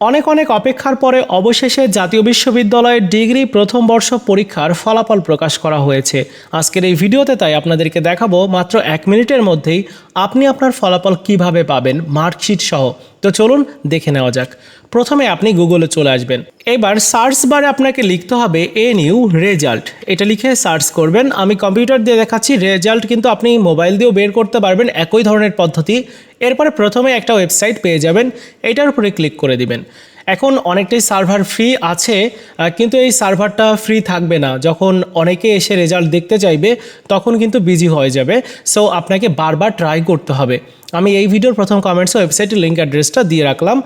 অনেক অনেক অপেক্ষার পরে অবশেষে জাতীয় বিশ্ববিদ্যালয়ের ডিগ্রি প্রথম বর্ষ পরীক্ষার ফলাফল প্রকাশ করা হয়েছে। আজকের এই ভিডিওতে তাই আপনাদেরকে দেখাবো মাত্র এক মিনিটের মধ্যেই আপনি আপনার ফলাফল কীভাবে পাবেন, মার্কশিট সহ। তো চলুন দেখে নেওয়া যাক। প্রথমে আপনি গুগলে চলে আসবেন। এবার সার্চ বারে আপনাকে লিখতে হবে এ নিউ রেজাল্ট। এটা লিখে সার্চ করবেন। আমি কম্পিউটার দিয়ে দেখাচ্ছি, রেজাল্ট কিন্তু আপনি মোবাইল দিয়েও বের করতে পারবেন একই ধরনের পদ্ধতি। এরপরে প্রথমে একটা ওয়েবসাইট পেয়ে যাবেন। এটার উপরে ক্লিক করে দিবেন। এখন অনেকটাই সার্ভার ফ্রি আছে কিন্তু এই সার্ভারটা ফ্রি থাকবে না। যখন অনেকে এসে রেজাল্ট দেখতে চাইবে, তখন কিন্তু বিজি হয়ে যাবে। সো আপনাকে বারবার ট্রাই করতে হবে। আমি এই ভিডিওর প্রথম কমেন্টস ওয়েবসাইটের লিঙ্ক অ্যাড্রেসটা দিয়ে রাখলাম।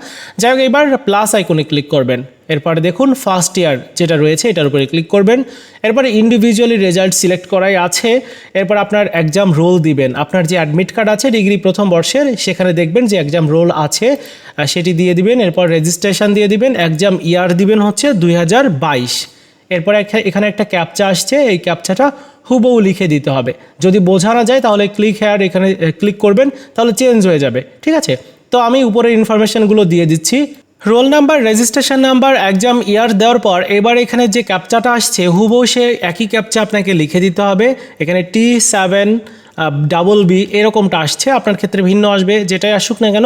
যাই হোক, এবার প্লাস আইকনে ক্লিক করবেন। এরপরে দেখুন ফার্স্ট ইয়ার যেটা রয়েছে, এটার উপরে ক্লিক করবেন। এরপরে ইন্ডিভিজুয়ালি রেজাল্ট সিলেক্ট করাই আছে। এরপর আপনার এক্সাম রোল দিবেন। আপনার যে অ্যাডমিট কার্ড আছে ডিগ্রি প্রথম বর্ষের, সেখানে দেখবেন যে এক্সাম রোল আছে। সেটি দিয়ে দিবেন। এরপর রেজিস্ট্রেশন দিয়ে দিবেন। এক্সাম ইয়ার দিবেন হচ্ছে দুই এরপর এখা- এখানে একটা ক্যাপচা আসছে। এই ক্যাপচাটা হুবহু লিখে দিতে হবে। যদি বোঝা না যায়, তাহলে ক্লিক হেয়ার এখানে ক্লিক করবেন, তাহলে চেঞ্জ হয়ে যাবে। ঠিক আছে? তো আমি উপরের ইনফরমেশনগুলো দিয়ে দিচ্ছি। Roll number registration number exam year দেওয়ার পর এবার এখানে যে ক্যাপচাটা আসছে, হুবহু সে একই ক্যাপচা আপনাকে লিখে দিতে হবে। এখানে টি সেভেন ডাবল বি এরকমটা আসছে, আপনার ক্ষেত্রে ভিন্ন আসবে, যেটাই আসুক না কেন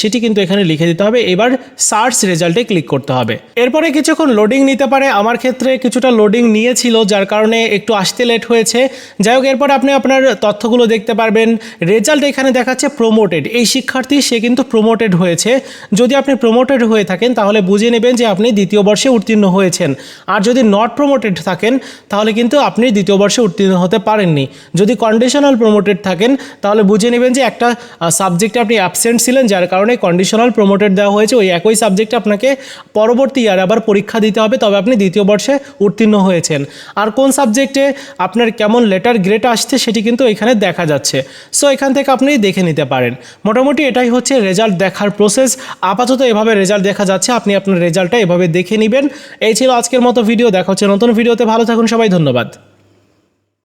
সেটি কিন্তু এখানে লিখে দিতে হবে। এবার সার্চ রেজাল্টে ক্লিক করতে হবে। এরপরে কিছুক্ষণ লোডিং নিতে পারে। আমার ক্ষেত্রে কিছুটা লোডিং নিয়েছিল, যার কারণে একটু আসতে লেট হয়েছে। যাই হোক, এরপর আপনি আপনার তথ্যগুলো দেখতে পারবেন। রেজাল্ট এখানে দেখাচ্ছে প্রমোটেড এই শিক্ষার্থী, সে কিন্তু প্রমোটেড হয়েছে। যদি আপনি প্রমোটেড হয়ে থাকেন, তাহলে বুঝে নেবেন যে আপনি দ্বিতীয় বর্ষে উত্তীর্ণ হয়েছেন। আর যদি নট প্রমোটেড থাকেন, তাহলে কিন্তু আপনি দ্বিতীয় বর্ষে উত্তীর্ণ হতে পারেননি। যদি কন্ডিশনাল প্রমোটেড থাকেন, তাহলে বুঝে নেবেন যে একটা সাবজেক্টে আপনি অ্যাবসেন্ট ছিলেন, যার কারণে কন্ডিশনাল প্রমোটেড দেওয়া হয়েছে, ওই একই সাবজেক্টে আপনাকে পরবর্তী ইয়ারে আবার পরীক্ষা দিতে হবে, তবে আপনি দ্বিতীয় বর্ষে উত্তীর্ণ হয়েছেন। আর কোন সাবজেক্টে আপনার কেমন লেটার গ্রেড আসছে, সেটি কিন্তু এখানে দেখা যাচ্ছে। সো এখান থেকে আপনি দেখে নিতে পারেন। মোটামুটি এটাই হচ্ছে রেজাল্ট দেখার প্রসেস আপাতত এভাবে রেজাল্ট দেখা যাচ্ছে, আপনি আপনার রেজাল্টটা এভাবে দেখে নেবেন। এই ছিল আজকের মতো ভিডিও দেখা হচ্ছে নতুন ভিডিওতে ভালো থাকুন, সবাই ধন্যবাদ।